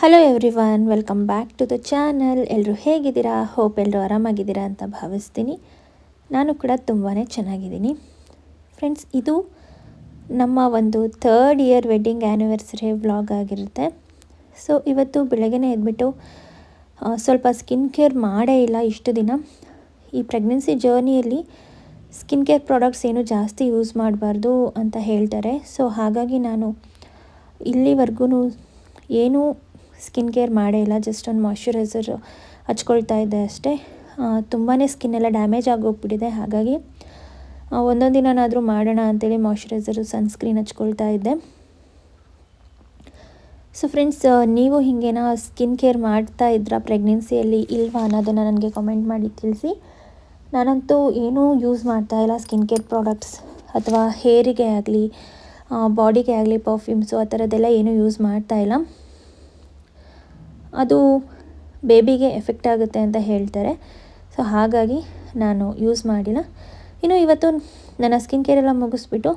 Hello everyone welcome back to the channel ಎಲ್ಲರೂ ಹೇಗಿದ್ದೀರಾ? Hope ಎಲ್ಲರೂ ಆರಾಮಾಗಿದ್ದೀರಾ ಅಂತ ಭಾವಿಸ್ತೀನಿ. ನಾನು ಕೂಡ ತುಂಬಾ ಚೆನ್ನಾಗಿದ್ದೀನಿ. ಫ್ರೆಂಡ್ಸ್ ಇದು ನಮ್ಮ ಒಂದು third year wedding anniversary vlog ಆಗಿರುತ್ತೆ. ಸೊ ಇವತ್ತು ಬೆಳಗ್ಗೆನೇ ಎದ್ಬಿಟ್ಟು ಸ್ವಲ್ಪ ಸ್ಕಿನ್ ಕೇರ್ ಮಾಡೇ ಇಲ್ಲ ಇಷ್ಟು ದಿನ. ಈ ಪ್ರೆಗ್ನೆನ್ಸಿ ಜರ್ನಿಯಲ್ಲಿ ಸ್ಕಿನ್ ಕೇರ್ ಪ್ರಾಡಕ್ಟ್ಸ್ ಏನು ಜಾಸ್ತಿ ಯೂಸ್ ಮಾಡಬಾರ್ದು ಅಂತ ಹೇಳ್ತಾರೆ. ಸೊ ಹಾಗಾಗಿ ನಾನು ಇಲ್ಲಿವರೆಗೂ ಏನೂ ಸ್ಕಿನ್ ಕೇರ್ ಮಾಡೇ ಇಲ್ಲ ಜಸ್ಟ್ ಒಂದು ಮಾಯ್ಶ್ಚರೈಸರ್ ಹಚ್ಕೊಳ್ತಾ ಇದ್ದೆ ಅಷ್ಟೇ. ತುಂಬಾ ಸ್ಕಿನ್ ಎಲ್ಲ ಡ್ಯಾಮೇಜ್ ಆಗೋಗ್ಬಿಟ್ಟಿದೆ. ಹಾಗಾಗಿ ಒಂದೊಂದು ದಿನನಾದರೂ ಮಾಡೋಣ ಅಂತೇಳಿ ಮಾಯ್ಶ್ಚರೈಸರು ಸನ್ಸ್ಕ್ರೀನ್ ಹಚ್ಕೊಳ್ತಾ ಇದ್ದೆ. ಸೊ ಫ್ರೆಂಡ್ಸ್ ನೀವು ಹೀಗೇನ ಸ್ಕಿನ್ ಕೇರ್ ಮಾಡ್ತಾ ಇದ್ರಾ ಪ್ರೆಗ್ನೆನ್ಸಿಯಲ್ಲಿ ಇಲ್ವಾ ಅನ್ನೋದನ್ನು ನನಗೆ ಕಮೆಂಟ್ ಮಾಡಿ ತಿಳಿಸಿ. ನಾನಂತೂ ಏನೂ ಯೂಸ್ ಮಾಡ್ತಾ ಇಲ್ಲ ಸ್ಕಿನ್ ಕೇರ್ ಪ್ರಾಡಕ್ಟ್ಸ್ ಅಥವಾ ಹೇರಿಗೆ ಆಗಲಿ ಬಾಡಿಗೆ ಆಗಲಿ ಪರ್ಫ್ಯೂಮ್ಸು ಆ ಥರದ್ದೆಲ್ಲ ಏನೂ ಯೂಸ್ ಮಾಡ್ತಾ ಇಲ್ಲ. ಅದು ಬೇಬಿಗೆ ಎಫೆಕ್ಟ್ ಆಗುತ್ತೆ ಅಂತ ಹೇಳ್ತಾರೆ. ಸೊ ಹಾಗಾಗಿ ನಾನು ಯೂಸ್ ಮಾಡಿಲ್ಲ ಇನ್ನು ಇವತ್ತು ನನ್ನ ಸ್ಕಿನ್ ಕೇರ್ ಎಲ್ಲ ಮುಗಿಸ್ಬಿಟ್ಟು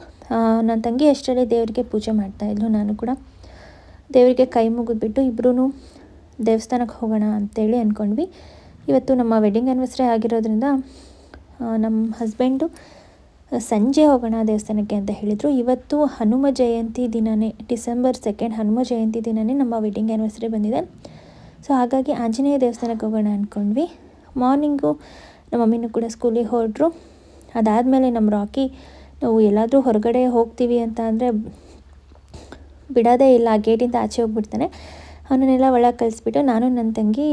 ನನ್ನ ತಂಗಿ ಅಷ್ಟರಲ್ಲಿ ದೇವರಿಗೆ ಪೂಜೆ ಮಾಡ್ತಾಯಿದ್ಲು ನಾನು ಕೂಡ ದೇವರಿಗೆ ಕೈ ಮುಗಿದ್ಬಿಟ್ಟು ಇಬ್ಬರೂ ದೇವಸ್ಥಾನಕ್ಕೆ ಹೋಗೋಣ ಅಂತೇಳಿ ಅಂದ್ಕೊಂಡ್ವಿ ಇವತ್ತು ನಮ್ಮ ವೆಡ್ಡಿಂಗ್ ಆ್ಯನಿವರ್ಸರಿ ಆಗಿರೋದ್ರಿಂದ ನಮ್ಮ ಹಸ್ಬೆಂಡು ಸಂಜೆ ಹೋಗೋಣ ದೇವಸ್ಥಾನಕ್ಕೆ ಅಂತ ಹೇಳಿದರು. ಇವತ್ತು ಹನುಮ ಜಯಂತಿ ದಿನವೇ ಡಿಸೆಂಬರ್ ಸೆಕೆಂಡ್ ಹನುಮ ಜಯಂತಿ ದಿನವೇ ನಮ್ಮ ವೆಡ್ಡಿಂಗ್ ಆ್ಯನಿವರ್ಸರಿ ಬಂದಿದೆ. ಸೊ ಹಾಗಾಗಿ ಆಂಜನೇಯ ದೇವಸ್ಥಾನಕ್ಕೆ ಹೋಗೋಣ ಅಂದ್ಕೊಂಡ್ವಿ ಮಾರ್ನಿಂಗು ನಮ್ಮ ಮಮ್ಮಿನೂ ಕೂಡ ಸ್ಕೂಲಿಗೆ ಹೊರಟರು ಅದಾದಮೇಲೆ ನಮ್ಮ ರಾಕಿ, ನಾವು ಎಲ್ಲಾದರೂ ಹೊರಗಡೆ ಹೋಗ್ತೀವಿ ಅಂತ ಅಂದರೆ ಬಿಡೋದೇ ಇಲ್ಲ ಗೇಟಿಂದ ಆಚೆ ಹೋಗ್ಬಿಡ್ತಾನೆ. ಅವನನ್ನೆಲ್ಲ ಒಳಗೆ ಕಳಿಸ್ಬಿಟ್ಟು ನಾನು ನನ್ನ ತಂಗಿ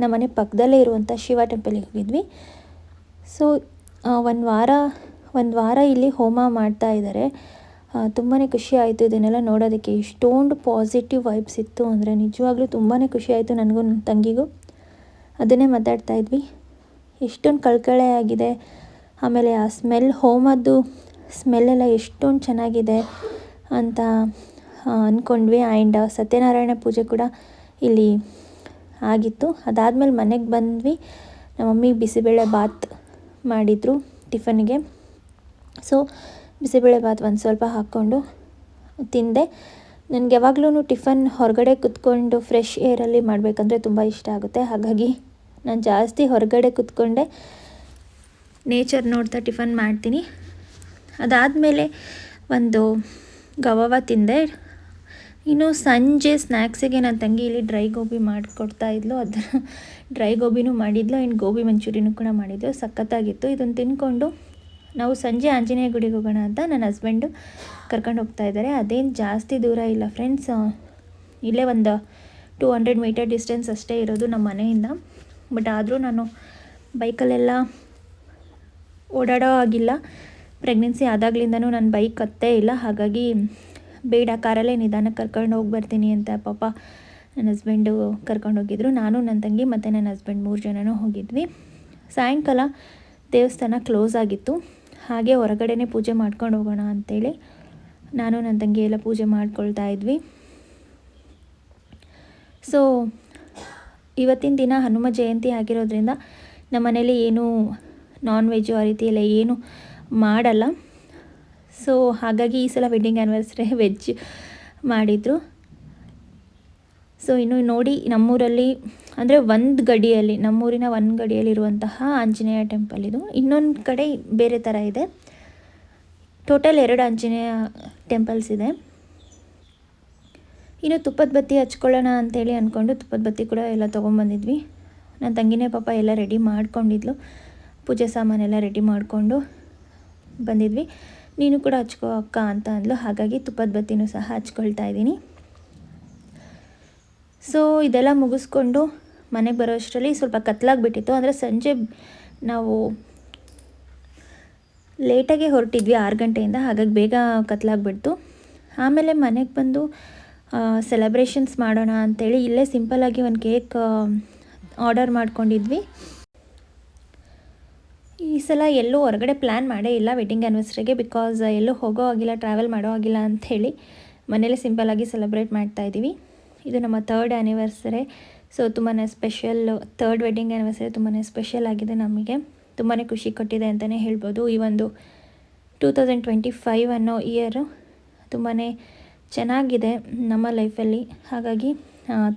ನಮ್ಮ ಮನೆ ಪಕ್ಕದಲ್ಲೇ ಇರುವಂಥ ಶಿವ ಟೆಂಪಲಿಗೆ ಹೋಗಿದ್ವಿ. ಸೊ ಒಂದು ವಾರ ಒಂದು ವಾರ ಇಲ್ಲಿ ಹೋಮ ಮಾಡ್ತಾ ಇದ್ದಾರೆ ತುಂಬಾ ಖುಷಿ ಆಯಿತು ಇದನ್ನೆಲ್ಲ ನೋಡೋದಕ್ಕೆ. ಇಷ್ಟೊಂದು ಪಾಸಿಟಿವ್ ವೈಬ್ಸ್ ಇತ್ತು ಅಂದರೆ ನಿಜವಾಗ್ಲೂ ತುಂಬಾ ಖುಷಿ ಆಯಿತು ನನಗೂ ನನ್ನ ತಂಗಿಗೂ. ಅದನ್ನೇ ಮಾತಾಡ್ತಾ ಇದ್ವಿ. ಎಷ್ಟೊಂದು ಕಳ್ಕಳೆ ಆಗಿದೆ. ಆಮೇಲೆ ಆ ಸ್ಮೆಲ್ ಹೋಮದ್ದು ಸ್ಮೆಲ್ಲೆಲ್ಲ ಎಷ್ಟೊಂದು ಚೆನ್ನಾಗಿದೆ ಅಂತ ಅಂದ್ಕೊಂಡ್ವಿ ಆ್ಯಂಡ್ ಸತ್ಯನಾರಾಯಣ ಪೂಜೆ ಕೂಡ ಇಲ್ಲಿ ಆಗಿತ್ತು. ಅದಾದಮೇಲೆ ಮನೆಗೆ ಬಂದ್ವಿ. ನಮ್ಮ ಮಮ್ಮಿ ಬಿಸಿಬೇಳೆ ಬಾತ್ ಮಾಡಿದರು ಟಿಫನ್ಗೆ. ಸೊ ಬಿಸಿಬೇಳೆ ಬಾತ್ ಒಂದು ಸ್ವಲ್ಪ ಹಾಕ್ಕೊಂಡು ತಿಂದೆ. ನನಗೆ ಯಾವಾಗಲೂ ಟಿಫನ್ ಹೊರಗಡೆ ಕುತ್ಕೊಂಡು ಫ್ರೆಶ್ ಏರಲ್ಲಿ ಮಾಡಬೇಕಂದ್ರೆ ತುಂಬ ಇಷ್ಟ ಆಗುತ್ತೆ. ಹಾಗಾಗಿ ನಾನು ಜಾಸ್ತಿ ಹೊರಗಡೆ ಕುತ್ಕೊಂಡೆ. ನೇಚರ್ ನೋಡ್ತಾ ಟಿಫನ್ ಮಾಡ್ತೀನಿ. ಅದಾದಮೇಲೆ ಒಂದು ಗವಾವ ತಿಂದೆ. ಇನ್ನು ಸಂಜೆ ಸ್ನ್ಯಾಕ್ಸಿಗೆ ನನ್ನ ತಂಗಿ ಇಲ್ಲಿ ಡ್ರೈ ಗೋಬಿ ಮಾಡಿಕೊಡ್ತಾ ಇದ್ಲು. ಅದನ್ನು ಡ್ರೈ ಗೋಬಿನೂ ಮಾಡಿದ್ಲು. ಆ್ಯಂಡ್ ಗೋಬಿ ಮಂಚೂರಿನೂ ಕೂಡ ಮಾಡಿದ್ಲು. ಸಖತ್ತಾಗಿತ್ತು. ಇದನ್ನು ತಿಂದ್ಕೊಂಡು ನಾವು ಸಂಜೆ ಆಂಜನೇಯ ಗುಡಿಗೆ ಹೋಗೋಣ ಅಂತ ನನ್ನ ಹಸ್ಬೆಂಡು ಕರ್ಕೊಂಡು ಹೋಗ್ತಾ ಇದ್ದಾರೆ. ಅದೇನು ಜಾಸ್ತಿ ದೂರ ಇಲ್ಲ ಫ್ರೆಂಡ್ಸ್ ಇಲ್ಲೇ ಒಂದು ಟೂ ಹಂಡ್ರೆಡ್ ಮೀಟರ್ ಡಿಸ್ಟೆನ್ಸ್ ಅಷ್ಟೇ ಇರೋದು ನಮ್ಮ ಮನೆಯಿಂದ. ಬಟ್ ಆದರೂ ನಾನು ಬೈಕಲ್ಲೆಲ್ಲ ಓಡಾಡೋ ಆಗಿಲ್ಲ ಪ್ರೆಗ್ನೆನ್ಸಿ ಆದಾಗ್ಲಿಂದನೂ ನಾನು ಬೈಕ್ ಹತ್ತೇ ಇಲ್ಲ. ಹಾಗಾಗಿ ಬೇಡ, ಕಾರಲ್ಲೇ ನಿಧಾನಕ್ಕೆ ಕರ್ಕೊಂಡು ಹೋಗಿ ಬರ್ತೀನಿ ಅಂತ ಪಾಪ ನನ್ನ ಹಸ್ಬೆಂಡು ಕರ್ಕೊಂಡು ಹೋಗಿದ್ರು. ನಾನು, ನನ್ನ ತಂಗಿ ಮತ್ತು ನನ್ನ ಹಸ್ಬೆಂಡ್ ಮೂರು ಜನನೂ ಹೋಗಿದ್ವಿ. ಸಾಯಂಕಾಲ ದೇವಸ್ಥಾನ ಕ್ಲೋಸ್ ಆಗಿತ್ತು. ಹಾಗೆ ಹೊರಗಡೆನೇ ಪೂಜೆ ಮಾಡ್ಕೊಂಡು ಹೋಗೋಣ ಅಂತೇಳಿ ನಾನು ನನ್ನ ತಂಗಿ ಎಲ್ಲ ಪೂಜೆ ಮಾಡ್ಕೊಳ್ತಾ ಇದ್ವಿ. ಸೊ ಇವತ್ತಿನ ದಿನ ಹನುಮ ಜಯಂತಿ ಆಗಿರೋದ್ರಿಂದ ನಮ್ಮ ಮನೇಲಿ ಏನೂ ನಾನ್ ವೆಜ್ಜು ಆ ರೀತಿ ಎಲ್ಲ ಏನು ಮಾಡಲ್ಲ. ಸೊ ಹಾಗಾಗಿ ಈ ಸಲ ವೆಡ್ಡಿಂಗ್ ಆ್ಯನಿವರ್ಸರಿ ವೆಜ್ ಮಾಡಿದರು. ಸೊ ಇನ್ನು ನೋಡಿ ನಮ್ಮೂರಲ್ಲಿ, ಅಂದರೆ ಒಂದು ಗಡಿಯಲ್ಲಿ, ನಮ್ಮೂರಿನ ಒಂದು ಗಡಿಯಲ್ಲಿರುವಂತಹ ಆಂಜನೇಯ ಟೆಂಪಲ್ ಇದು. ಇನ್ನೊಂದು ಕಡೆ ಬೇರೆ ಥರ ಇದೆ. ಟೋಟಲ್ ಎರಡು ಆಂಜನೇಯ ಟೆಂಪಲ್ಸ್ ಇದೆ. ಇನ್ನು ತುಪ್ಪದ ಬತ್ತಿ ಹಚ್ಕೊಳ್ಳೋಣ ಅಂತೇಳಿ ಅಂದ್ಕೊಂಡು ತುಪ್ಪದ ಬತ್ತಿ ಕೂಡ ಎಲ್ಲ ತೊಗೊಂಬಂದಿದ್ವಿ. ನನ್ನ ತಂಗಿನೇ ಪಾಪ ಎಲ್ಲ ರೆಡಿ ಮಾಡ್ಕೊಂಡಿದ್ಲು. ಪೂಜೆ ಸಾಮಾನೆಲ್ಲ ರೆಡಿ ಮಾಡಿಕೊಂಡು ಬಂದಿದ್ವಿ. ನೀನು ಕೂಡ ಹಚ್ಕೋ ಅಕ್ಕ ಅಂತ ಅಂದ್ಲು. ಹಾಗಾಗಿ ತುಪ್ಪದ ಬತ್ತಿನೂ ಸಹ ಹಚ್ಕೊಳ್ತಾ ಇದ್ದೀನಿ. ಸೊ ಇದೆಲ್ಲ ಮುಗಿಸ್ಕೊಂಡು ಮನೆಗೆ ಬರೋ ಅಷ್ಟರಲ್ಲಿ ಸ್ವಲ್ಪ ಕತ್ಲಾಗ್ಬಿಟ್ಟಿತ್ತು. ಅಂದರೆ ಸಂಜೆ ನಾವು ಲೇಟಾಗೆ ಹೊರಟಿದ್ವಿ, ಆರು ಗಂಟೆಯಿಂದ. ಹಾಗಾಗಿ ಬೇಗ ಕತ್ಲಾಗ್ಬಿಡ್ತು. ಆಮೇಲೆ ಮನೆಗೆ ಬಂದು ಸೆಲೆಬ್ರೇಷನ್ಸ್ ಮಾಡೋಣ ಅಂಥೇಳಿ ಇಲ್ಲೇ ಸಿಂಪಲ್ಲಾಗಿ ಒಂದು ಕೇಕ್ ಆರ್ಡರ್ ಮಾಡ್ಕೊಂಡಿದ್ವಿ. ಈ ಸಲ ಎಲ್ಲೂ ಹೊರಗಡೆ ಪ್ಲ್ಯಾನ್ ಮಾಡೇ ಇಲ್ಲ ವೆಡ್ಡಿಂಗ್ ಆ್ಯನಿವರ್ಸರಿಗೆ ಬಿಕಾಸ್ ಎಲ್ಲೂ ಹೋಗೋ ಆಗಿಲ್ಲ ಟ್ರಾವೆಲ್ ಮಾಡೋ ಆಗಿಲ್ಲ ಅಂಥೇಳಿ ಮನೇಲಿ ಸಿಂಪಲ್ಲಾಗಿ ಸೆಲೆಬ್ರೇಟ್ ಮಾಡ್ತಾ ಇದ್ದೀವಿ ಇದು ನಮ್ಮ ತರ್ಡ್ ಆ್ಯನಿವರ್ಸರಿ ಸೊ ತುಂಬಾ ಸ್ಪೆಷಲ್ ತರ್ಡ್ ವೆಡ್ಡಿಂಗ್ ಆ್ಯನಿವರ್ಸರಿ ತುಂಬಾ ಸ್ಪೆಷಲ್ ಆಗಿದೆ ನಮಗೆ. ತುಂಬಾ ಖುಷಿ ಕೊಟ್ಟಿದೆ ಅಂತಲೇ ಹೇಳ್ಬೋದು. ಈ ಒಂದು ಟೂ ತೌಸಂಡ್ ಟ್ವೆಂಟಿ ಫೈವ್ ಅನ್ನೋ ಇಯರು ತುಂಬಾ ಚೆನ್ನಾಗಿದೆ ನಮ್ಮ ಲೈಫಲ್ಲಿ ಹಾಗಾಗಿ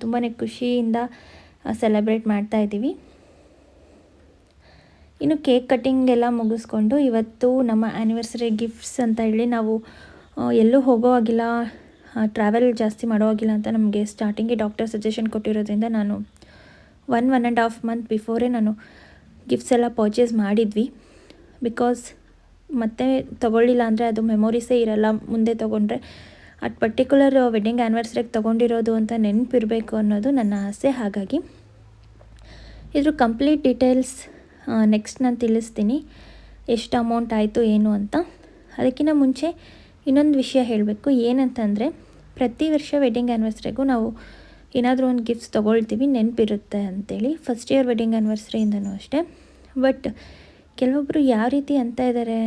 ತುಂಬಾ ಖುಷಿಯಿಂದ ಸೆಲೆಬ್ರೇಟ್ ಮಾಡ್ತಾ ಇದ್ದೀವಿ. ಇನ್ನು ಕೇಕ್ ಕಟ್ಟಿಂಗ್ ಎಲ್ಲ ಮುಗಿಸ್ಕೊಂಡು ಇವತ್ತು ನಮ್ಮ ಆ್ಯನಿವರ್ಸರಿ ಗಿಫ್ಟ್ಸ್ ಅಂತ ಹೇಳಿ ನಾವು ಎಲ್ಲೂ ಹೋಗೋ ಆಗಿಲ್ಲ ಟ್ರಾವೆಲ್ ಜಾಸ್ತಿ ಮಾಡೋ ಆಗಿಲ್ಲ ಅಂತ ನಮಗೆ ಸ್ಟಾರ್ಟಿಂಗಿಗೆ ಡಾಕ್ಟರ್ ಸಜೆಷನ್ ಕೊಟ್ಟಿರೋದ್ರಿಂದ ನಾನು one one and half month ಬಿಫೋರೇ ನಾನು ಗಿಫ್ಟ್ಸ್ ಎಲ್ಲ ಪರ್ಚೇಸ್ ಮಾಡಿದ್ವಿ. ಬಿಕಾಸ್ ಮತ್ತೆ ತೊಗೊಳ್ಳಿಲ್ಲ ಅಂದರೆ ಅದು ಮೆಮೊರೀಸೇ ಇರಲ್ಲ, ಮುಂದೆ ತೊಗೊಂಡ್ರೆ. ಅಟ್ ಪರ್ಟಿಕ್ಯುಲರ್ ವೆಡ್ಡಿಂಗ್ ಆ್ಯನಿವರ್ಸರಿಗೆ ತೊಗೊಂಡಿರೋದು ಅಂತ ನೆನಪಿರಬೇಕು ಅನ್ನೋದು ನನ್ನ ಆಸೆ. ಹಾಗಾಗಿ ಇದ್ರ ಕಂಪ್ಲೀಟ್ ಡೀಟೇಲ್ಸ್ ನೆಕ್ಸ್ಟ್ ನಾನು ತಿಳಿಸ್ತೀನಿ. ಎಷ್ಟು ಅಮೌಂಟ್ ಆಯಿತು, ಏನು ಅಂತ. ಅದಕ್ಕಿಂತ ಮುಂಚೆ ಇನ್ನೊಂದು ವಿಷಯ ಹೇಳಬೇಕು, ಏನಂತಂದರೆ ಪ್ರತಿ ವರ್ಷ ವೆಡ್ಡಿಂಗ್ ಆ್ಯನಿವರ್ಸರಿಗೂ ನಾವು ಏನಾದರೂ ಒಂದು ಗಿಫ್ಟ್ಸ್ ತೊಗೊಳ್ತೀವಿ, ನೆನಪಿರುತ್ತೆ ಅಂತೇಳಿ. ಫಸ್ಟ್ ಇಯರ್ ವೆಡ್ಡಿಂಗ್ ಆ್ಯನಿವರ್ಸರಿಯಿಂದನೂ ಅಷ್ಟೇ. ಬಟ್ ಕೆಲವೊಬ್ಬರು ಯಾವ ರೀತಿ ಅಂತ ಇದ್ದಾರೆ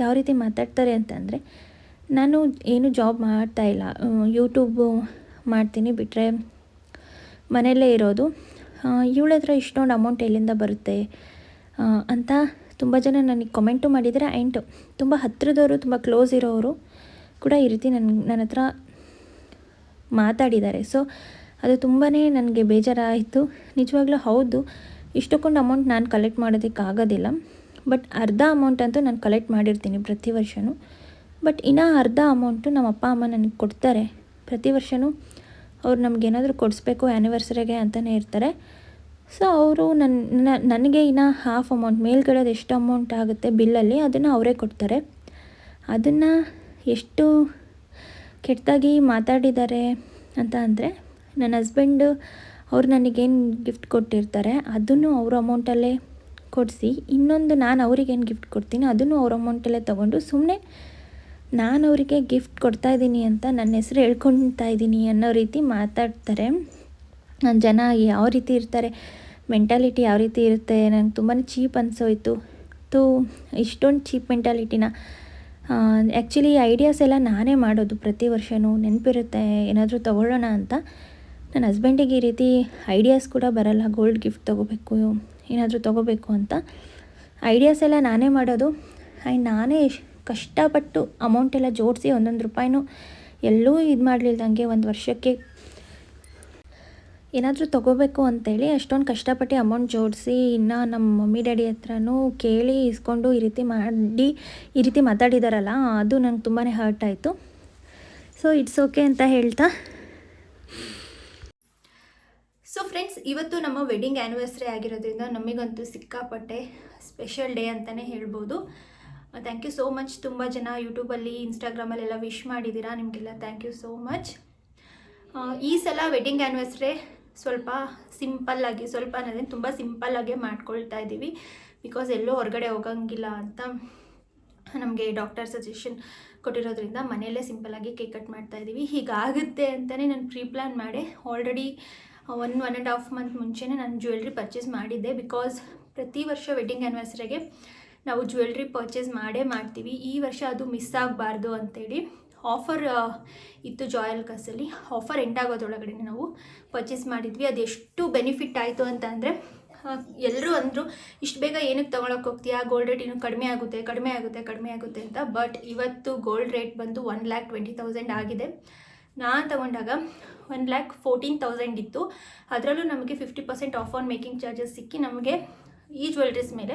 ಯಾವ ರೀತಿ ಮಾತಾಡ್ತಾರೆ ಅಂತಂದರೆ, ನಾನು ಏನು ಜಾಬ್ ಮಾಡ್ತಾ ಇಲ್ಲ. ಯೂಟ್ಯೂಬು ಮಾಡ್ತೀನಿ ಬಿಟ್ಟರೆ ಮನೆಯಲ್ಲೇ ಇರೋದು. ಇವಳ ಹತ್ರ ಇಷ್ಟೊಂದು ಅಮೌಂಟ್ ಎಲ್ಲಿಂದ ಬರುತ್ತೆ ಅಂತ ತುಂಬ ಜನ ನನಗೆ ಕಮೆಂಟು ಮಾಡಿದರೆ ಆ್ಯಂಡ್ ತುಂಬ ಹತ್ತಿರದವರು ತುಂಬ ಕ್ಲೋಸ್ ಇರೋರು ಕೂಡ ಈ ರೀತಿ ನನ್ನ ನನ್ನ ಹತ್ರ ಮಾತಾಡಿದ್ದಾರೆ. ಸೊ ಅದು ತುಂಬಾ ನನಗೆ ಬೇಜಾರಾಯಿತು. ನಿಜವಾಗ್ಲೂ ಹೌದು. ಇಷ್ಟಕ್ಕೊಂದು ಅಮೌಂಟ್ ನಾನು ಕಲೆಕ್ಟ್ ಮಾಡೋದಕ್ಕಾಗೋದಿಲ್ಲ. ಬಟ್ ಅರ್ಧ ಅಮೌಂಟ್ ಅಂತೂ ನಾನು ಕಲೆಕ್ಟ್ ಮಾಡಿರ್ತೀನಿ ಪ್ರತಿ ವರ್ಷವೂ ಬಟ್ ಇನ್ನೂ ಅರ್ಧ ಅಮೌಂಟು ನಮ್ಮ ಅಪ್ಪ, ಅಮ್ಮ ನನಗೆ ಕೊಡ್ತಾರೆ. ಪ್ರತಿ ವರ್ಷವೂ ಅವ್ರು ನಮಗೇನಾದರೂ ಕೊಡಿಸ್ಬೇಕು ಆ್ಯನಿವರ್ಸರಿಗೆ ಅಂತಲೇ ಇರ್ತಾರೆ. ಸೊ ಅವರು ನನ್ನ ನನಗೆ ಇನ್ನು ಹಾಫ್ ಅಮೌಂಟ್ ಮೇಲ್ಗಡೆದು ಎಷ್ಟು ಅಮೌಂಟ್ ಆಗುತ್ತೆ ಬಿಲ್ಲಲ್ಲಿ ಅದನ್ನು ಅವರೇ ಕೊಡ್ತಾರೆ. ಅದನ್ನು ಎಷ್ಟು ಕೆಟ್ಟದಾಗಿ ಮಾತಾಡಿದ್ದಾರೆ ಅಂತ ಅಂದರೆ ನನ್ನ ಹಸ್ಬೆಂಡು ಅವ್ರು ನನಗೇನು ಗಿಫ್ಟ್ ಕೊಟ್ಟಿರ್ತಾರೆ, ಅದನ್ನು ಅವ್ರ ಅಮೌಂಟಲ್ಲೇ ಕೊಡಿಸಿ, ಇನ್ನೊಂದು ನಾನು ಅವ್ರಿಗೇನು ಗಿಫ್ಟ್ ಕೊಡ್ತೀನಿ, ಅದನ್ನು ಅವ್ರ ಅಮೌಂಟಲ್ಲೇ ತೊಗೊಂಡು ಸುಮ್ಮನೆ ನಾನು ಅವರಿಗೆ ಗಿಫ್ಟ್ ಕೊಡ್ತಾ ಇದ್ದೀನಿ ಅಂತ ನನ್ನ ಹೆಸರು ಹೇಳ್ಕೊಳ್ತಾ ಇದ್ದೀನಿ ಅನ್ನೋ ರೀತಿ ಮಾತಾಡ್ತಾರೆ. ನನ್ನ ಜನ ಯಾವ ರೀತಿ ಇರ್ತಾರೆ ಮೆಂಟಾಲಿಟಿ ಯಾವ ರೀತಿ ಇರುತ್ತೆ, ನಂಗೆ ತುಂಬಾ ಚೀಪ್ ಅನಿಸೋಯ್ತು. ತು, ಇಷ್ಟೊಂದು ಚೀಪ್ ಮೆಂಟಾಲಿಟಿನ ಆ್ಯಕ್ಚುಲಿ ಐಡಿಯಾಸ್ ಎಲ್ಲ ನಾನೇ ಮಾಡೋದು. ಪ್ರತಿ ವರ್ಷವೂ ನೆನಪಿರುತ್ತೆ, ಏನಾದರೂ ತೊಗೊಳ್ಳೋಣ ಅಂತ. ನನ್ನ ಹಸ್ಬೆಂಡಿಗೆ ಈ ರೀತಿ ಐಡಿಯಾಸ್ ಕೂಡ ಬರಲ್ಲ. ಗೋಲ್ಡ್ ಗಿಫ್ಟ್ ತೊಗೋಬೇಕು, ಏನಾದರೂ ತೊಗೋಬೇಕು ಅಂತ. ಐಡಿಯಾಸ್ ಎಲ್ಲ ನಾನೇ ಮಾಡೋದು. ಆ್ಯಂಡ್ ನಾನೇ ಕಷ್ಟಪಟ್ಟು ಅಮೌಂಟ್ ಎಲ್ಲ ಜೋಡಿಸಿ ಒಂದೊಂದು ರೂಪಾಯಿನೂ ಎಲ್ಲೂ ಇದು ಮಾಡಲಿಲ್ಲದಂಗೆ ಒಂದು ವರ್ಷಕ್ಕೆ ಏನಾದರೂ ತೊಗೋಬೇಕು ಅಂತೇಳಿ ಅಷ್ಟೊಂದು ಕಷ್ಟಪಟ್ಟು ಅಮೌಂಟ್ ಜೋಡಿಸಿ ಇನ್ನು ನಮ್ಮ ಮಮ್ಮಿ ಡ್ಯಾಡಿ ಹತ್ರನೂ ಕೇಳಿ ಇಸ್ಕೊಂಡು ಈ ರೀತಿ ಮಾಡಿ, ಈ ರೀತಿ ಮಾತಾಡಿದಾರಲ್ಲ, ಅದು ನಂಗೆ ತುಂಬಾ ಹರ್ಟ್ ಆಯಿತು. ಸೊ ಇಟ್ಸ್ ಓಕೆ ಅಂತ ಹೇಳ್ತಾ. ಸೊ ಫ್ರೆಂಡ್ಸ್ ಇವತ್ತು ನಮ್ಮ ವೆಡ್ಡಿಂಗ್ ಆ್ಯನಿವರ್ಸರಿ ಆಗಿರೋದ್ರಿಂದ ನಮಗಂತೂ ಸಿಕ್ಕಾಪಟ್ಟೆ ಸ್ಪೆಷಲ್ ಡೇ ಅಂತಲೇ ಹೇಳ್ಬೋದು. ಥ್ಯಾಂಕ್ ಯು ಸೋ ಮಚ್ ತುಂಬ ಜನ ಯೂಟ್ಯೂಬಲ್ಲಿ ಇನ್ಸ್ಟಾಗ್ರಾಮಲ್ಲೆಲ್ಲ ವಿಶ್ ಮಾಡಿದ್ದೀರಾ? ನಿಮಗೆಲ್ಲ ಥ್ಯಾಂಕ್ ಯು ಸೋ ಮಚ್ ಈ ಸಲ ವೆಡ್ಡಿಂಗ್ ಆ್ಯನಿವರ್ಸರಿ ಸ್ವಲ್ಪ ಸಿಂಪಲ್ಲಾಗಿ ಸ್ವಲ್ಪ ಅನ್ನೋದೇನು ತುಂಬ ಸಿಂಪಲ್ಲಾಗೆ ಮಾಡ್ಕೊಳ್ತಾ ಇದ್ದೀವಿ. ಬಿಕಾಸ್ ಎಲ್ಲೂ ಹೊರಗಡೆ ಹೋಗಂಗಿಲ್ಲ ಅಂತ ನಮಗೆ ಡಾಕ್ಟರ್ ಸಜೆಷನ್ ಕೊಟ್ಟಿರೋದ್ರಿಂದ ಮನೆಯಲ್ಲೇ ಸಿಂಪಲ್ಲಾಗಿ ಕೇಕ್ ಕಟ್ ಮಾಡ್ತಾ ಇದ್ದೀವಿ. ಹೀಗಾಗುತ್ತೆ ಅಂತಲೇ ನಾನು ಪ್ರೀ ಪ್ಲ್ಯಾನ್ ಮಾಡಿ already one one and half month ಮುಂಚೆನೇ ನಾನು ಜ್ಯುವೆಲ್ರಿ ಪರ್ಚೇಸ್ ಮಾಡಿದ್ದೆ. ಬಿಕಾಸ್ ಪ್ರತಿ ವರ್ಷ ವೆಡ್ಡಿಂಗ್ ಆ್ಯನಿವರ್ಸರಿಗೆ ನಾವು ಜ್ಯುವೆಲ್ರಿ ಪರ್ಚೇಸ್ ಮಾಡೇ ಮಾಡ್ತೀವಿ. ಈ ವರ್ಷ ಅದು ಮಿಸ್ ಆಗಬಾರ್ದು ಅಂತೇಳಿ. ಆಫರ್ ಇತ್ತು ಜಾಯಲ್ ಕಸಲ್ಲಿ ಆಫರ್ ಎಂಡ್ ಆಗೋದ್ರೊಳಗಡೆ ನಾವು ಪರ್ಚೇಸ್ ಮಾಡಿದ್ವಿ. ಅದೆಷ್ಟು ಬೆನಿಫಿಟ್ ಆಯಿತು ಅಂತ ಅಂದರೆ ಎಲ್ಲರೂ ಅಂದರು, ಇಷ್ಟು ಬೇಗ ಏನಕ್ಕೆ ತೊಗೊಳಕ್ಕೆ ಹೋಗ್ತೀಯಾ? ಗೋಲ್ಡ್ ರೇಟ್ ಇನ್ನೂ ಕಡಿಮೆ ಆಗುತ್ತೆ ಕಡಿಮೆ ಆಗುತ್ತೆ ಕಡಿಮೆ ಆಗುತ್ತೆ ಅಂತ. ಬಟ್ ಇವತ್ತು ಗೋಲ್ಡ್ ರೇಟ್ ಬಂದು ಒನ್ ಲ್ಯಾಕ್ ಟ್ವೆಂಟಿ ತೌಸಂಡ್ ಆಗಿದೆ. ನಾನು ತಗೊಂಡಾಗ ಒನ್ ಲ್ಯಾಕ್ ಫೋರ್ಟೀನ್ ತೌಸಂಡ್ ಇತ್ತು. ಅದರಲ್ಲೂ ನಮಗೆ fifty percent off on making charges ಸಿಕ್ಕಿ ನಮಗೆ ಈ ಜ್ಯುವೆಲ್ರೀಸ್ ಮೇಲೆ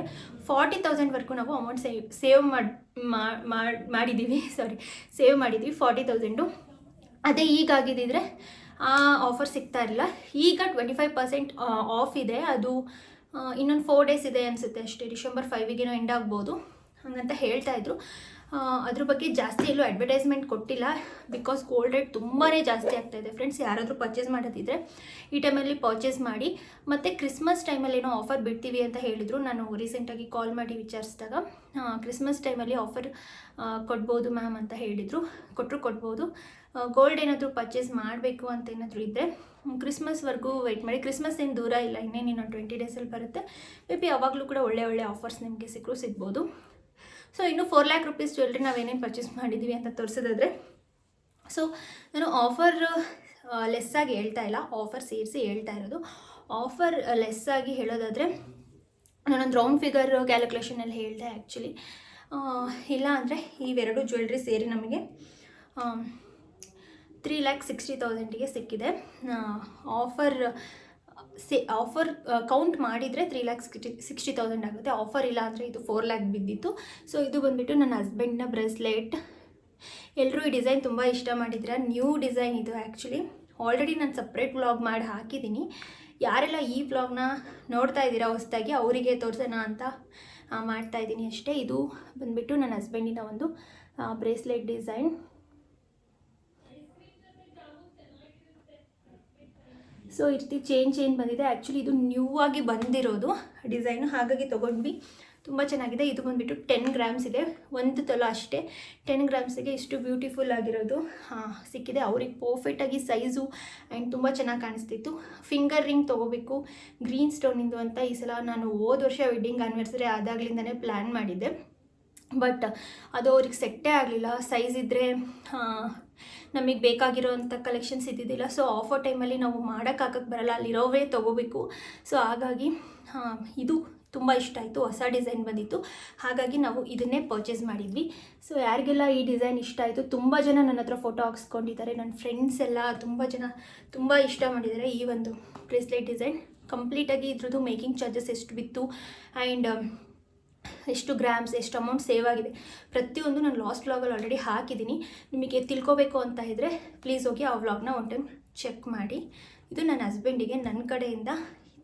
ಫಾರ್ಟಿ ತೌಸಂಡ್ವರೆಗೂ ನಾವು ಅಮೌಂಟ್ ಸೇವ್ ಸೇವ್ ಮಾಡಿ ಮಾಡಿದ್ದೀವಿ ಸಾರಿ ಸೇವ್ ಮಾಡಿದ್ದೀವಿ ಫಾರ್ಟಿ ತೌಸಂಡು ಅದೇ ಈಗಾಗಿದ್ದಿದ್ರೆ ಆ ಆಫರ್ ಸಿಗ್ತಾ ಇರಲಿಲ್ಲ. ಈಗ ಟ್ವೆಂಟಿ ಫೈವ್ ಪರ್ಸೆಂಟ್ ಆಫ್ ಇದೆ. ಅದು ಇನ್ನೊಂದು ಫೋರ್ ಡೇಸ್ ಇದೆ ಅನಿಸುತ್ತೆ ಅಷ್ಟೇ. ಡಿಸೆಂಬರ್ ಫೈವಿಗೇನೋ ಎಂಡ್ ಆಗ್ಬೋದು. ಹಂಗಂತ ಹೇಳ್ತಾ ಇದ್ರು. ಅದ್ರ ಬಗ್ಗೆ ಜಾಸ್ತಿ ಎಲ್ಲೂ ಅಡ್ವರ್ಟೈಸ್ಮೆಂಟ್ ಕೊಟ್ಟಿಲ್ಲ ಬಿಕಾಸ್ ಗೋಲ್ಡ್ ರೇಟ್ ತುಂಬಾ ಜಾಸ್ತಿ ಆಗ್ತಾ ಇದೆ. ಫ್ರೆಂಡ್ಸ್ ಯಾರಾದರೂ ಪರ್ಚೇಸ್ ಮಾಡೋದಿದ್ರೆ ಈ ಟೈಮಲ್ಲಿ ಪರ್ಚೇಸ್ ಮಾಡಿ, ಮತ್ತು ಕ್ರಿಸ್ಮಸ್ ಟೈಮಲ್ಲಿ ಏನೋ ಆಫರ್ ಬಿಡ್ತೀವಿ ಅಂತ ಹೇಳಿದರು. ನಾನು ರೀಸೆಂಟಾಗಿ ಕಾಲ್ ಮಾಡಿ ವಿಚಾರಿಸಿದಾಗ ಕ್ರಿಸ್ಮಸ್ ಟೈಮಲ್ಲಿ ಆಫರ್ ಕೊಡ್ಬೋದು ಮ್ಯಾಮ್ ಅಂತ ಹೇಳಿದರು. ಕೊಟ್ಟರು ಕೊಡ್ಬೋದು. ಗೋಲ್ಡ್ ಏನಾದರೂ ಪರ್ಚೇಸ್ ಮಾಡಬೇಕು ಅಂತ ಏನಾದರೂ ಇದ್ದರೆ ಕ್ರಿಸ್ಮಸ್ವರೆಗೂ ವೆಯ್ಟ್ ಮಾಡಿ. ಕ್ರಿಸ್ಮಸ್ ಏನು ದೂರ ಇಲ್ಲ, ಇನ್ನೇನು ಇನ್ನೊಂದು ಟ್ವೆಂಟಿ ಡೇಸಲ್ಲಿ ಬರುತ್ತೆ. ಮೇ ಬಿ ಅವಾಗಲೂ ಕೂಡ ಒಳ್ಳೆ ಒಳ್ಳೆ ಆಫರ್ಸ್ ನಿಮಗೆ ಸಿಕ್ಕರೂ ಸಿಗ್ಬೋದು. ಸೊ ಇನ್ನು ಫೋರ್ ಲ್ಯಾಕ್ ರುಪೀಸ್ ಜ್ಯುವೆಲ್ರಿ ನಾವೇನೇನು ಪರ್ಚೇಸ್ ಮಾಡಿದ್ದೀವಿ ಅಂತ ತೋರಿಸೋದಾದ್ರೆ. ಸೊ ನಾನು ಆಫರ್ ಲೆಸ್ ಆಗಿ ಹೇಳ್ತಾ ಇಲ್ಲ. ಆಫರ್ ಸೇರಿಸಿ ಹೇಳ್ತಾ ಇರೋದು. ಆಫರ್ ಲೆಸ್ ಆಗಿ ಹೇಳೋದಾದರೆ, ನಾನೊಂದು ರೌಂಡ್ ಫಿಗರ್ ಕ್ಯಾಲ್ಕುಲೇಷನಲ್ಲಿ ಹೇಳಿದೆ ಆ್ಯಕ್ಚುಲಿ ಇಲ್ಲ ಅಂದರೆ ಇವೆರಡು ಜ್ಯುವೆಲ್ರಿ ಸೇರಿ ನಮಗೆ ತ್ರೀ ಲ್ಯಾಕ್ ಸಿಕ್ಸ್ಟಿ ತೌಸಂಡಿಗೆ ಸಿಕ್ಕಿದೆ. ಆಫರ್ ಸೆ ಆಫರ್ ಕೌಂಟ್ ಮಾಡಿದರೆ three lakh sixty sixty thousand ಆಗುತ್ತೆ. ಆಫರ್ ಇಲ್ಲ ಅಂದರೆ ಇದು ಫೋರ್ ಲ್ಯಾಕ್ ಬಿದ್ದಿತ್ತು. ಸೊ ಇದು ಬಂದುಬಿಟ್ಟು ನನ್ನ ಹಸ್ಬೆಂಡ್ನ ಬ್ರೆಸ್ಲೆಟ್ ಎಲ್ಲರೂ ಈ ಡಿಸೈನ್ ತುಂಬ ಇಷ್ಟ ಮಾಡಿದ್ರೆ ನ್ಯೂ ಡಿಸೈನ್ ಇದು ಆ್ಯಕ್ಚುಲಿ ಆಲ್ರೆಡಿ ನಾನು ಸಪ್ರೇಟ್ ವ್ಲಾಗ್ ಮಾಡಿ ಹಾಕಿದ್ದೀನಿ. ಯಾರೆಲ್ಲ ಈ ವ್ಲಾಗ್ನ ನೋಡ್ತಾ ಇದ್ದೀರಾ ಹೊಸದಾಗಿ, ಅವರಿಗೆ ತೋರಿಸೋಣ ಅಂತ ಮಾಡ್ತಾ ಇದ್ದೀನಿ ಅಷ್ಟೇ. ಇದು ಬಂದುಬಿಟ್ಟು ನನ್ನ ಹಸ್ಬೆಂಡಿನ ಒಂದು ಬ್ರೇಸ್ಲೆಟ್ ಡಿಸೈನ್ ಸೊ ಈ ರೀತಿ ಚೇಂಜ್ ಚೇಂಜ್ ಬಂದಿದೆ? ಆ್ಯಕ್ಚುಲಿ ಇದು ನ್ಯೂ ಆಗಿ ಬಂದಿರೋದು. ಡಿಸೈನು ಹಾಗಾಗಿ ತೊಗೊಂಡ್ವಿ. ತುಂಬ ಚೆನ್ನಾಗಿದೆ. ಇದು ಬಂದುಬಿಟ್ಟು ಟೆನ್ ಗ್ರಾಮ್ಸ್ ಇದೆ. ಒಂದು ತೊಲ ಅಷ್ಟೇ. ಟೆನ್ ಗ್ರಾಮ್ಸಿಗೆ ಇಷ್ಟು ಬ್ಯೂಟಿಫುಲ್ ಆಗಿರೋದು. ಸಿಕ್ಕಿದೆ. ಅವ್ರಿಗೆ ಪರ್ಫೆಕ್ಟಾಗಿ ಸೈಜು ಆ್ಯಂಡ್ ತುಂಬ ಚೆನ್ನಾಗಿ ಕಾಣಿಸ್ತಿತ್ತು. ಫಿಂಗರ್ ರಿಂಗ್ ತೊಗೋಬೇಕು. ಗ್ರೀನ್ ಸ್ಟೋನಿಂದು ಅಂತ ಈ ಸಲ ನಾನು ಹೋದ ವರ್ಷ ವೆಡ್ಡಿಂಗ್ ಆ್ಯನಿವರ್ಸರಿ ಆದಾಗ್ಲಿಂದನೇ ಪ್ಲ್ಯಾನ್ ಮಾಡಿದ್ದೆ. ಬಟ್ ಅದು ಅವ್ರಿಗೆ ಸೆಟ್ಟೇ ಆಗಲಿಲ್ಲ. ಸೈಜ್ ಇದ್ದರೆ ನಮಗೆ ಬೇಕಾಗಿರೋವಂಥ ಕಲೆಕ್ಷನ್ಸ್ ಇದ್ದಿದ್ದಿಲ್ಲ. ಸೊ ಆಫರ್ ಟೈಮಲ್ಲಿ ನಾವು ಮಾಡೋಕ್ಕಾಗಕ್ಕೆ ಬರಲ್ಲ. ಅಲ್ಲಿರೋವೇ ತೊಗೋಬೇಕು. ಸೊ ಹಾಗಾಗಿ ಇದು ತುಂಬ ಇಷ್ಟ ಆಯಿತು. ಹೊಸ ಡಿಸೈನ್ ಬಂದಿತ್ತು. ಹಾಗಾಗಿ ನಾವು ಇದನ್ನೇ ಪರ್ಚೇಸ್ ಮಾಡಿದ್ವಿ. ಸೊ ಯಾರಿಗೆಲ್ಲ ಈ ಡಿಸೈನ್ ಇಷ್ಟ ಆಯಿತು, ತುಂಬ ಜನ ನನ್ನ ಹತ್ರ ಫೋಟೋ ಹಾಕ್ಸ್ಕೊಂಡಿದ್ದಾರೆ. ನನ್ನ ಫ್ರೆಂಡ್ಸ್ ಎಲ್ಲ ತುಂಬ ಜನ ತುಂಬ ಇಷ್ಟ ಮಾಡಿದ್ದಾರೆ ಈ ಒಂದು ಬ್ರೇಸ್ಲೆಟ್ ಡಿಸೈನ್ ಕಂಪ್ಲೀಟಾಗಿ ಇದ್ರದ್ದು ಮೇಕಿಂಗ್ ಚಾರ್ಜಸ್ ಎಷ್ಟು ಬಿತ್ತು? ಆ್ಯಂಡ್ ಎಷ್ಟು ಗ್ರಾಮ್ಸ್ ಎಷ್ಟು ಅಮೌಂಟ್ ಸೇವ್ ಆಗಿದೆ. ಪ್ರತಿಯೊಂದು ನಾನು ಲಾಸ್ಟ್ ವ್ಲಾಗಲ್ಲಿ ಆಲ್ರೆಡಿ ಹಾಕಿದ್ದೀನಿ. ನಿಮಗೆ ತಿಳ್ಕೊಬೇಕು ಅಂತ ಇದ್ದರೆ ಪ್ಲೀಸ್ ಹೋಗಿ ಆ ವ್ಲಾಗ್ನ ಒನ್ ಟೈಮ್ ಚೆಕ್ ಮಾಡಿ. ಇದು ನನ್ನ ಹಸ್ಬೆಂಡಿಗೆ ನನ್ನ ಕಡೆಯಿಂದ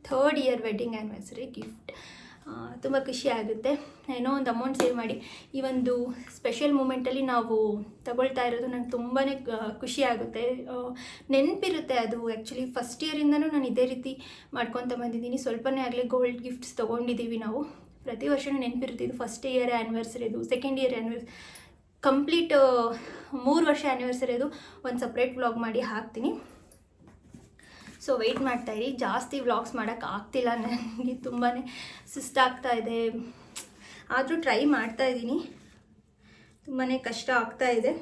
third year wedding anniversary gift ತುಂಬ ಖುಷಿ ಆಗುತ್ತೆ. ಏನೋ ಒಂದು ಅಮೌಂಟ್ ಸೇವ್ ಮಾಡಿ. ಈ ಒಂದು ಸ್ಪೆಷಲ್ ಮೂಮೆಂಟಲ್ಲಿ ನಾವು ತಗೊಳ್ತಾ ಇರೋದು ನಂಗೆ ತುಂಬಾ ಖುಷಿ ಆಗುತ್ತೆ. ನೆನಪಿರುತ್ತೆ ಅದು ಆ್ಯಕ್ಚುಲಿ ಫಸ್ಟ್ ಇಯರಿಂದನೂ ನಾನು ಇದೇ ರೀತಿ ಮಾಡ್ಕೊತ ಬಂದಿದ್ದೀನಿ. ಸ್ವಲ್ಪನೇ ಆಗಲಿ ಗೋಲ್ಡ್ ಗಿಫ್ಟ್ಸ್ ತೊಗೊಂಡಿದ್ದೀವಿ ನಾವು. ಪ್ರತಿ ವರ್ಷವೂ ನೆನಪಿರುತ್ತೆ ಇದು ಫಸ್ಟ್ ಇಯರ್ ಆ್ಯನಿವರ್ಸರಿ ಇದು ಸೆಕೆಂಡ್ ಇಯರ್ ಆ್ಯನಿವರ್ಸ್ ಕಂಪ್ಲೀಟ್ ಮೂರು ವರ್ಷ ಆ್ಯನಿವರ್ಸರಿ ಅದು ಒಂದು ಸಪ್ರೇಟ್ ವ್ಲಾಗ್ ಮಾಡಿ ಹಾಕ್ತೀನಿ. ಸೊ ವೆಯ್ಟ್ ಮಾಡ್ತಾಯಿರಿ ಜಾಸ್ತಿ ವ್ಲಾಗ್ಸ್ ಮಾಡೋಕ್ಕೆ ಆಗ್ತಿಲ್ಲ ನನಗೆ ತುಂಬಾ ಸುಸ್ತಾಗ್ತಾ ಇದೆ. ಆದರೂ ಟ್ರೈ ಮಾಡ್ತಾ ಇದ್ದೀನಿ. ತುಂಬಾ ಕಷ್ಟ ಆಗ್ತಾ ಇದೆ.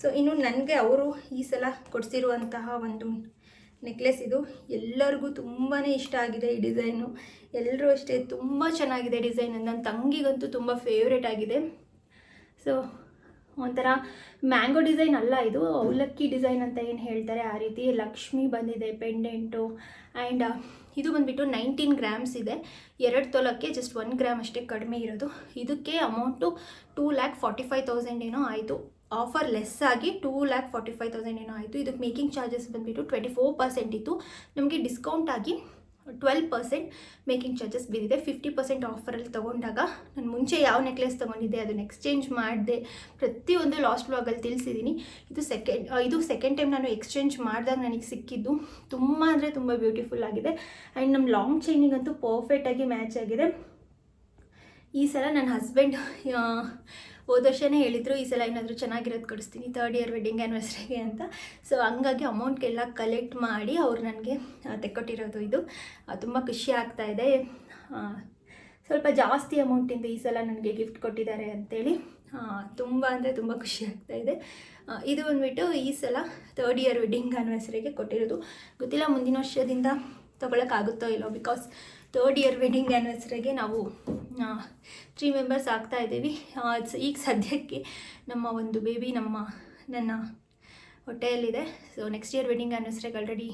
ಸೊ ಇನ್ನು ನನಗೆ ಅವರು ಈ ಸಲ ಕೊಡಿಸಿರುವಂತಹ ಒಂದು ನೆಕ್ಲೆಸ್ ಇದು ಎಲ್ಲರಿಗೂ ತುಂಬಾ ಇಷ್ಟ ಆಗಿದೆ ಈ ಡಿಸೈನು. ಎಲ್ಲರೂ ಅಷ್ಟೇ ತುಂಬ ಚೆನ್ನಾಗಿದೆ ಡಿಸೈನ್ ನನ್ನ ತಂಗಿಗಂತೂ ತುಂಬ ಫೇವ್ರೇಟ್ ಆಗಿದೆ. ಸೊ ಒಂಥರ ಮ್ಯಾಂಗೋ ಡಿಸೈನ್ ಅಲ್ಲ ಇದು, ಅವಲಕ್ಕಿ ಡಿಸೈನ್ ಅಂತ ಏನು ಹೇಳ್ತಾರೆ ಆ ರೀತಿ. ಲಕ್ಷ್ಮಿ ಬಂದಿದೆ ಪೆಂಡೆಂಟು ಆ್ಯಂಡ್ ಇದು ಬಂದುಬಿಟ್ಟು ನೈನ್ಟೀನ್ ಗ್ರಾಮ್ಸ್ ಇದೆ. ಎರಡು ತೊಲಕ್ಕೆ ಜಸ್ಟ್ ಒನ್ ಗ್ರಾಮ್ ಅಷ್ಟೇ ಕಡಿಮೆ ಇರೋದು. ಇದಕ್ಕೆ amount two lakh forty five thousand ಏನೋ ಆಯಿತು. ಆಫರ್ ಲೆಸ್ ಆಗಿ two lakh forty five thousand ಏನೋ ಆಯಿತು. ಇದಕ್ಕೆ ಮೇಕಿಂಗ್ ಚಾರ್ಜಸ್ ಬಂದುಬಿಟ್ಟು ಟ್ವೆಂಟಿ ಫೋರ್ ಪರ್ಸೆಂಟ್ ಇತ್ತು. ನಮಗೆ ಡಿಸ್ಕೌಂಟ್ ಆಗಿ ಟ್ವೆಲ್ ಪರ್ಸೆಂಟ್ ಮೇಕಿಂಗ್ ಚಾರ್ಜಸ್ ಬಿದ್ದಿದೆ ಫಿಫ್ಟಿ ಪರ್ಸೆಂಟ್ ಆಫರಲ್ಲಿ ತೊಗೊಂಡಾಗ ನಾನು ಮುಂಚೆ ಯಾವ ನೆಕ್ಲೆಸ್ ತೊಗೊಂಡಿದ್ದೆ, ಅದನ್ನು ಎಕ್ಸ್ಚೇಂಜ್ ಮಾಡಿದೆ. ಪ್ರತಿಯೊಂದು ಲಾಸ್ಟ್ ಬ್ಲಾಗಲ್ಲಿ ತಿಳಿಸಿದ್ದೀನಿ ಇದು ಸೆಕೆಂಡ್ ಇದು ಸೆಕೆಂಡ್ ಟೈಮ್ ನಾನು ಎಕ್ಸ್ಚೇಂಜ್ ಮಾಡಿದಾಗ ನನಗೆ ಸಿಕ್ಕಿದ್ದು ತುಂಬ ಅಂದರೆ ತುಂಬ ಬ್ಯೂಟಿಫುಲ್ ಆಗಿದೆ. ಆ್ಯಂಡ್ ನಮ್ಮ ಲಾಂಗ್ ಚೈನಿಗಂತೂ ಪರ್ಫೆಕ್ಟಾಗಿ ಮ್ಯಾಚ್ ಆಗಿದೆ. ಈ ಸಲ ನನ್ನ ಹಸ್ಬೆಂಡ್ ಹೋದ ವರ್ಷನೇ ಹೇಳಿದರು, ಈ ಸಲ ಏನಾದರೂ ಚೆನ್ನಾಗಿರೋದು ಕೊಡಿಸ್ತೀನಿ ತರ್ಡ್ ಇಯರ್ ವೆಡ್ಡಿಂಗ್ ಆ್ಯನಿವರ್ಸರಿಗೆ ಅಂತ. ಸೊ ಹಂಗಾಗಿ ಅಮೌಂಟ್ಗೆಲ್ಲ ಕಲೆಕ್ಟ್ ಮಾಡಿ ಅವ್ರು ನನಗೆ ತೆಕ್ಕೊಟ್ಟಿರೋದು ಇದು. ತುಂಬ ಖುಷಿ ಆಗ್ತಾ ಇದೆ. ಸ್ವಲ್ಪ ಜಾಸ್ತಿ ಅಮೌಂಟಿಂದ ಈ ಸಲ ನನಗೆ ಗಿಫ್ಟ್ ಕೊಟ್ಟಿದ್ದಾರೆ ಅಂತೇಳಿ ತುಂಬ ಅಂದರೆ ತುಂಬ ಖುಷಿ ಆಗ್ತಾ ಇದೆ. ಇದು ಬಂದುಬಿಟ್ಟು ಈ ಸಲ ತರ್ಡ್ ಇಯರ್ ವೆಡ್ಡಿಂಗ್ ಆ್ಯನಿವರ್ಸರಿಗೆ ಕೊಟ್ಟಿರೋದು. ಗೊತ್ತಿಲ್ಲ ಮುಂದಿನ ವರ್ಷದಿಂದ ತೊಗೊಳಕ್ಕಾಗುತ್ತೋ ಇಲ್ಲೋ ಬಿಕಾಸ್ ತರ್ಡ್ ಇಯರ್ ವೆಡ್ಡಿಂಗ್ ಆ್ಯನಿವರ್ಸರಿಗೆ ನಾವು ತ್ರೀ ಮೆಂಬರ್ಸ್ ಆಗ್ತಾ ಇದ್ದೀವಿ. ಈಗ ಸದ್ಯಕ್ಕೆ ನಮ್ಮ ಒಂದು ಬೇಬಿ ನಮ್ಮ, ನನ್ನ ಹೊಟ್ಟೆಯಲ್ಲಿದೆ. ಸೊ ನೆಕ್ಸ್ಟ್ ಇಯರ್ ವೆಡ್ಡಿಂಗ್ ಆ್ಯನಿವರ್ಸರಿಗೆ ಆಲ್ರೆಡಿ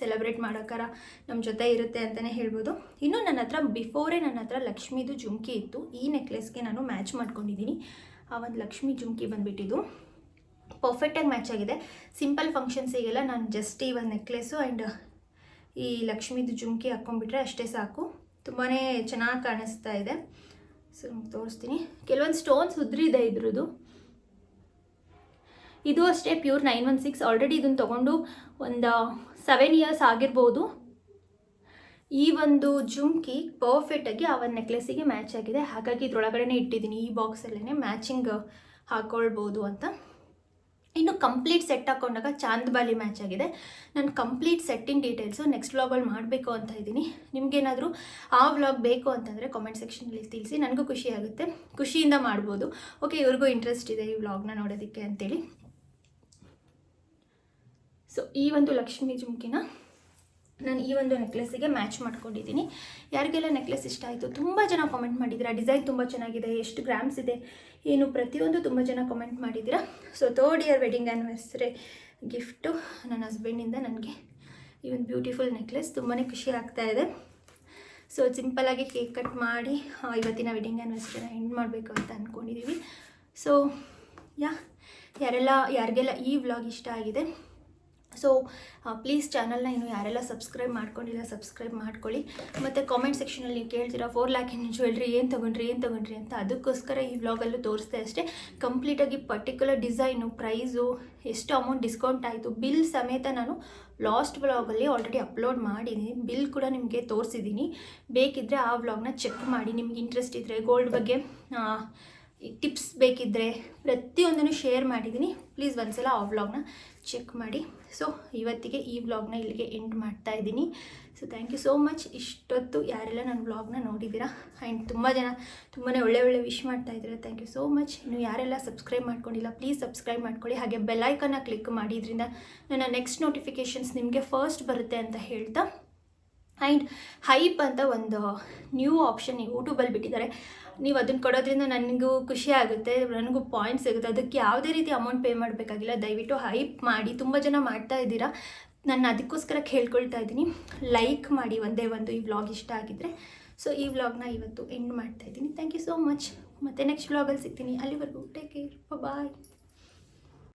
ಸೆಲೆಬ್ರೇಟ್ ಮಾಡೋಕ್ಕಾರ ನಮ್ಮ ಜೊತೆ ಇರುತ್ತೆ ಅಂತಲೇ ಹೇಳ್ಬೋದು. ಇನ್ನು ನನ್ನ ಹತ್ರ ಬಿಫೋರೇ ನನ್ನ ಹತ್ರ ಲಕ್ಷ್ಮೀದು ಜುಮ್ಕಿ ಇತ್ತು. ಈ ನೆಕ್ಲೆಸ್ಗೆ ನಾನು ಮ್ಯಾಚ್ ಮಾಡ್ಕೊಂಡಿದ್ದೀನಿ. ಆ ಒಂದು ಲಕ್ಷ್ಮಿ ಜುಮ್ಕಿ ಬಂದುಬಿಟ್ಟಿದ್ದು. ಪರ್ಫೆಕ್ಟಾಗಿ ಮ್ಯಾಚ್ ಆಗಿದೆ. ಸಿಂಪಲ್ ಫಂಕ್ಷನ್ಸಿಗೆಲ್ಲ ನಾನು ಜಸ್ಟ್ ಈ ಒಂದು ನೆಕ್ಲೆಸ್ಸು ಆ್ಯಂಡ್ ಈ ಲಕ್ಷ್ಮೀದು ಜುಮ್ಕಿ ಹಾಕ್ಕೊಂಡ್ಬಿಟ್ರೆ ಅಷ್ಟೇ ಸಾಕು. ತುಂಬಾ ಚೆನ್ನಾಗಿ ಕಾಣಿಸ್ತಾ ಇದೆ. ಸೊ ತೋರಿಸ್ತೀನಿ. ಕೆಲವೊಂದು ಸ್ಟೋನ್ಸ್ ಉದ್ರಿದೆ ಇದ್ರದ್ದು ಇದು ಅಷ್ಟೇ pure nine one six already ಇದನ್ನು ತೊಗೊಂಡು ಒಂದು ಸೆವೆನ್ ಇಯರ್ಸ್ ಆಗಿರ್ಬೋದು. ಈ ಒಂದು ಜುಮ್ಕಿ ಪರ್ಫೆಕ್ಟಾಗಿ ಆ ಒಂದು ನೆಕ್ಲೆಸಿಗೆ ಮ್ಯಾಚ್ ಆಗಿದೆ. ಹಾಗಾಗಿ ಇದ್ರೊಳಗಡೆನೇ ಇಟ್ಟಿದ್ದೀನಿ ಈ ಬಾಕ್ಸಲ್ಲೇ ಮ್ಯಾಚಿಂಗ್ ಹಾಕ್ಕೊಳ್ಬೋದು ಅಂತ. ಇನ್ನು ಕಂಪ್ಲೀಟ್ ಸೆಟ್ ಹಾಕೊಂಡಾಗ ಚಾಂದ್ ಬಾಲಿ ಮ್ಯಾಚ್ ಆಗಿದೆ. ನಾನು ಕಂಪ್ಲೀಟ್ ಸೆಟ್ಟಿನ ಡೀಟೇಲ್ಸು ನೆಕ್ಸ್ಟ್ ವ್ಲಾಗಲ್ಲಿ ಮಾಡಬೇಕು ಅಂತ ಇದ್ದೀನಿ. ನಿಮಗೇನಾದರೂ ಆ ವ್ಲಾಗ್ ಬೇಕು ಅಂತಂದರೆ ಕಾಮೆಂಟ್ ಸೆಕ್ಷನಲ್ಲಿ ತಿಳಿಸಿ, ನನಗೂ ಖುಷಿ ಆಗುತ್ತೆ. ಖುಷಿಯಿಂದ ಮಾಡ್ಬೋದು. ಓಕೆ ಇವ್ರಿಗೂ ಇಂಟ್ರೆಸ್ಟ್ ಇದೆ ಈ ವ್ಲಾಗ್ನ ನೋಡೋದಕ್ಕೆ ಅಂತೇಳಿ. ಸೊ ಈ ಒಂದು ಲಕ್ಷ್ಮೀ ಜುಮ್ಕಿನ ನಾನು ಈ ಒಂದು ನೆಕ್ಲೆಸ್ಸಿಗೆ ಮ್ಯಾಚ್ ಮಾಡ್ಕೊಂಡಿದ್ದೀನಿ. ಯಾರಿಗೆಲ್ಲ ನೆಕ್ಲೆಸ್ ಇಷ್ಟ ಆಯಿತು, ತುಂಬ ಜನ ಕಾಮೆಂಟ್ ಮಾಡಿದ್ದೀರಾ? ಡಿಸೈನ್ ತುಂಬ ಚೆನ್ನಾಗಿದೆ, ಎಷ್ಟು ಗ್ರಾಮ್ಸ್ ಇದೆ? ಏನು ಪ್ರತಿಯೊಂದು ತುಂಬ ಜನ ಕಾಮೆಂಟ್ ಮಾಡಿದ್ದೀರಾ? So third year wedding anniversary gift ನನ್ನ ಹಸ್ಬೆಂಡಿಂದ ನನಗೆ ಈ ಒಂದು ಬ್ಯೂಟಿಫುಲ್ ನೆಕ್ಲೆಸ್ ತುಂಬಾ ಖುಷಿ ಆಗ್ತಾ ಇದೆ. ಸೊ ಸಿಂಪಲಾಗಿ ಕೇಕ್ ಕಟ್ ಮಾಡಿ ಇವತ್ತಿನ ವೆಡ್ಡಿಂಗ್ ಆ್ಯನಿವರ್ಸರಿನ ಎಂಡ್ ಮಾಡಬೇಕು ಅಂತ ಅಂದ್ಕೊಂಡಿದ್ದೀವಿ ಸೊ ಯಾ ಯಾರೆಲ್ಲ, ಯಾರಿಗೆಲ್ಲ ಈ ವ್ಲಾಗ್ ಇಷ್ಟ ಆಗಿದೆ ಸೊ ಪ್ಲೀಸ್ ಚಾನಲ್ನ ಇನ್ನು ಯಾರೆಲ್ಲ ಸಬ್ಸ್ಕ್ರೈಬ್ ಮಾಡ್ಕೊಂಡಿಲ್ಲ ಸಬ್ಸ್ಕ್ರೈಬ್ ಮಾಡ್ಕೊಳ್ಳಿ. ಮತ್ತು ಕಾಮೆಂಟ್ ಸೆಕ್ಷನಲ್ಲಿ ನೀವು ಕೇಳ್ತೀರಾ ಫೋರ್ ಲ್ಯಾಕ್ ಇನ್ ಜ್ಯುವೆಲ್ರಿ ಏನು ತೊಗೊಂಡ್ರಿ ಏನು ತೊಗೊಂಡ್ರಿ ಅಂತ ಅದಕ್ಕೋಸ್ಕರ ಈ ವ್ಲಾಗಲ್ಲೂ ತೋರಿಸ್ದೆ ಅಷ್ಟೇ. ಕಂಪ್ಲೀಟಾಗಿ ಪರ್ಟಿಕ್ಯುಲರ್ ಡಿಸೈನು ಪ್ರೈಸು ಎಷ್ಟು ಅಮೌಂಟ್ ಡಿಸ್ಕೌಂಟ್ ಆಯಿತು ಬಿಲ್ ಸಮೇತ ನಾನು ಲಾಸ್ಟ್ ವ್ಲಾಗಲ್ಲಿ ಆಲ್ರೆಡಿ ಅಪ್ಲೋಡ್ ಮಾಡಿದ್ದೀನಿ ಬಿಲ್ ಕೂಡ ನಿಮಗೆ ತೋರಿಸಿದ್ದೀನಿ ಬೇಕಿದ್ದರೆ ಆ ವ್ಲಾಗ್ನ ಚೆಕ್ ಮಾಡಿ, ನಿಮ್ಗೆ ಇಂಟ್ರೆಸ್ಟ್ ಇದ್ದರೆ ಗೋಲ್ಡ್ ಬಗ್ಗೆ ಟಿಪ್ಸ್ ಬೇಕಿದ್ದರೆ ಪ್ರತಿಯೊಂದನ್ನು ಶೇರ್ ಮಾಡಿದ್ದೀನಿ ಪ್ಲೀಸ್ ಒಂದ್ಸಲ ಆ ವ್ಲಾಗ್ನ ಚೆಕ್ ಮಾಡಿ. ಸೊ ಇವತ್ತಿಗೆ ಈ ವ್ಲಾಗ್ನ ಇಲ್ಲಿಗೆ ಎಂಡ್ ಮಾಡ್ತಾ ಇದ್ದೀನಿ. So thank you so much ಇಷ್ಟೊತ್ತು ಯಾರೆಲ್ಲ ನನ್ನ ವ್ಲಾಗ್ನ ನೋಡಿದ್ದೀರಾ? ಆ್ಯಂಡ್ ತುಂಬ ಜನ ತುಂಬಾ ಒಳ್ಳೆ ಒಳ್ಳೆ ವಿಶ್ ಮಾಡ್ತಾ ಇದ್ದೀರಾ. ಥ್ಯಾಂಕ್ ಯು ಸೋ ಮಚ್ ಇನ್ನು ಯಾರೆಲ್ಲ ಸಬ್ಸ್ಕ್ರೈಬ್ ಮಾಡ್ಕೊಂಡಿಲ್ಲ ಪ್ಲೀಸ್ ಸಬ್ಸ್ಕ್ರೈಬ್ ಮಾಡ್ಕೊಳ್ಳಿ. ಹಾಗೆ ಬೆಲ್ಲೈಕನ್ನ ಕ್ಲಿಕ್ ಮಾಡಿ ಇದರಿಂದ ನನ್ನ ನೆಕ್ಸ್ಟ್ ನೋಟಿಫಿಕೇಷನ್ಸ್ ನಿಮಗೆ ಫಸ್ಟ್ ಬರುತ್ತೆ ಅಂತ ಹೇಳ್ತಾ ಆ್ಯಂಡ್ ಹೈಪ್ ಅಂತ ಒಂದು ನ್ಯೂ ಆಪ್ಷನ್ ಯೂಟ್ಯೂಬಲ್ಲಿ ಬಿಟ್ಟಿದ್ದಾರೆ. ನೀವು ಅದನ್ನು ಕೊಡೋದ್ರಿಂದ ನನಗೂ ಖುಷಿ ಆಗುತ್ತೆ, ನನಗೂ ಪಾಯಿಂಟ್ಸ್ ಸಿಗುತ್ತೆ. ಅದಕ್ಕೆ ಯಾವುದೇ ರೀತಿ ಅಮೌಂಟ್ ಪೇ ಮಾಡಬೇಕಾಗಿಲ್ಲ. ದಯವಿಟ್ಟು ಹೈಪ್ ಮಾಡಿ, ತುಂಬ ಜನ ಮಾಡ್ತಾ ಇದ್ದೀರಾ. ನಾನು ಅದಕ್ಕೋಸ್ಕರ ಕೇಳ್ಕೊಳ್ತಾ ಇದ್ದೀನಿ. ಲೈಕ್ ಮಾಡಿ, ಒಂದೇ ಒಂದು ಈ ವ್ಲಾಗ್ ಇಷ್ಟ ಆಗಿದ್ದರೆ ಸೊ ಈ ವ್ಲಾಗ್ನ ಇವತ್ತು ಎಂಡ್ ಮಾಡ್ತಾ ಇದ್ದೀನಿ. ಥ್ಯಾಂಕ್ ಯು ಸೋ ಮಚ್ ಮತ್ತು ನೆಕ್ಸ್ಟ್ ವ್ಲಾಗಲ್ಲಿ ಸಿಗ್ತೀನಿ. ಅಲ್ಲಿವರೆಗೂ ಟೇಕ್ ಕೇರ್ ಬಾಯ್